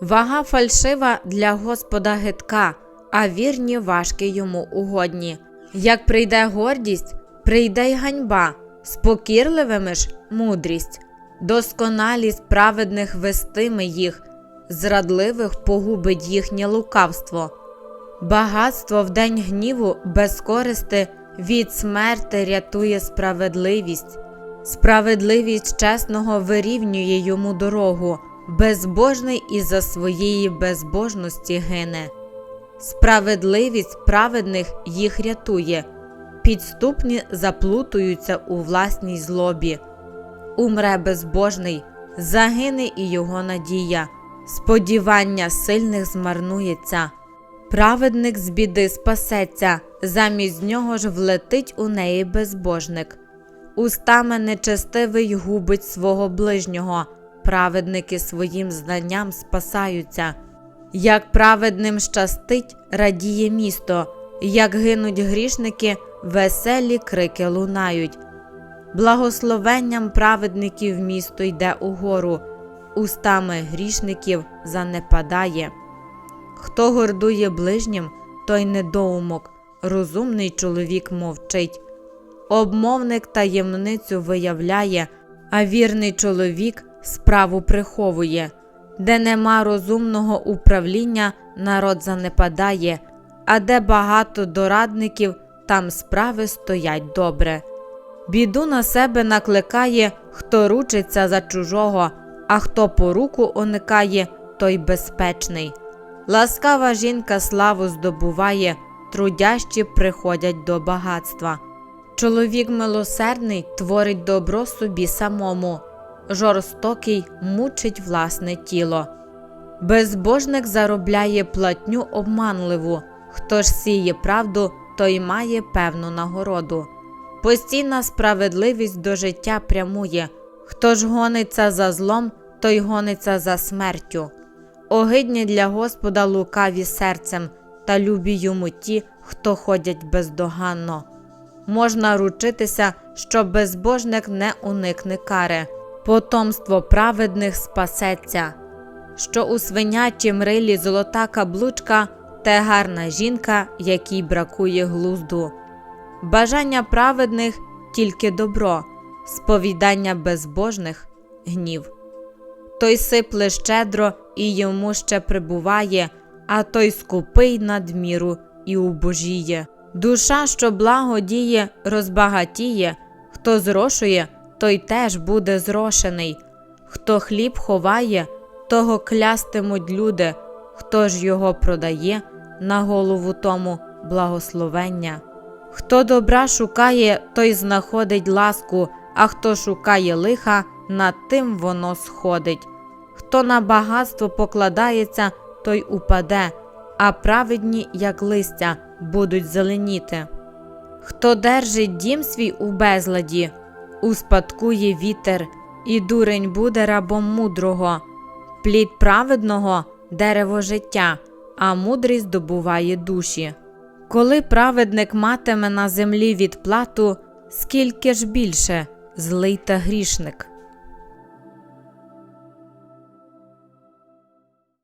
Вага фальшива для Господа гидка, а вірні важкі йому угодні. Як прийде гордість, прийде й ганьба, спокірливими ж мудрість, досконалість праведних вестиме їх, зрадливих погубить їхнє лукавство. Багатство в день гніву без користи від смерти рятує справедливість. Справедливість чесного вирівнює йому дорогу, безбожний із-за своєї безбожності гине. Справедливість праведних їх рятує, підступні заплутуються у власній злобі. Умре безбожний, загине і його надія, сподівання сильних змарнується. Праведник з біди спасеться, замість нього ж влетить у неї безбожник. Устами нечестивий губить свого ближнього, праведники своїм знанням спасаються. Як праведним щастить, радіє місто, як гинуть грішники, веселі крики лунають. Благословенням праведників місто йде угору, устами грішників занепадає. Хто гордує ближнім, той недоумок, розумний чоловік мовчить. Обмовник таємницю виявляє, а вірний чоловік справу приховує. Де нема розумного управління, народ занепадає, а де багато дорадників, там справи стоять добре. Біду на себе накликає, хто ручиться за чужого, а хто поруку уникає, той безпечний. Ласкава жінка славу здобуває, трудящі приходять до багатства. Чоловік милосердний творить добро собі самому, жорстокий мучить власне тіло. Безбожник заробляє платню обманливу, хто ж сіє правду, той має певну нагороду. Постійна справедливість до життя прямує, хто ж гониться за злом, той гониться за смертю. Огидні для Господа лукаві серцем, та любі йому ті, хто ходять бездоганно. Можна ручитися, що безбожник не уникне кари, потомство праведних спасеться. Що у свинячім рилі золота каблучка, те гарна жінка, якій бракує глузду. Бажання праведних тільки добро, сповідання безбожних гнів. Той сипле щедро і йому ще прибуває, а той скупий надміру і убожіє. Душа, що благо діє, розбагатіє, хто зрошує, той теж буде зрошений. Хто хліб ховає, того клястимуть люди, хто ж його продає, на голову тому благословення. Хто добра шукає, той знаходить ласку, а хто шукає лиха, над тим воно сходить. Хто на багатство покладається, той упаде, а праведні, як листя, будуть зеленіти. Хто держить дім свій у безладі, успадкує вітер, і дурень буде рабом мудрого. Плід праведного дерево життя, а мудрість здобуває душі. Коли праведник матиме на землі відплату, скільки ж більше злий та грішник.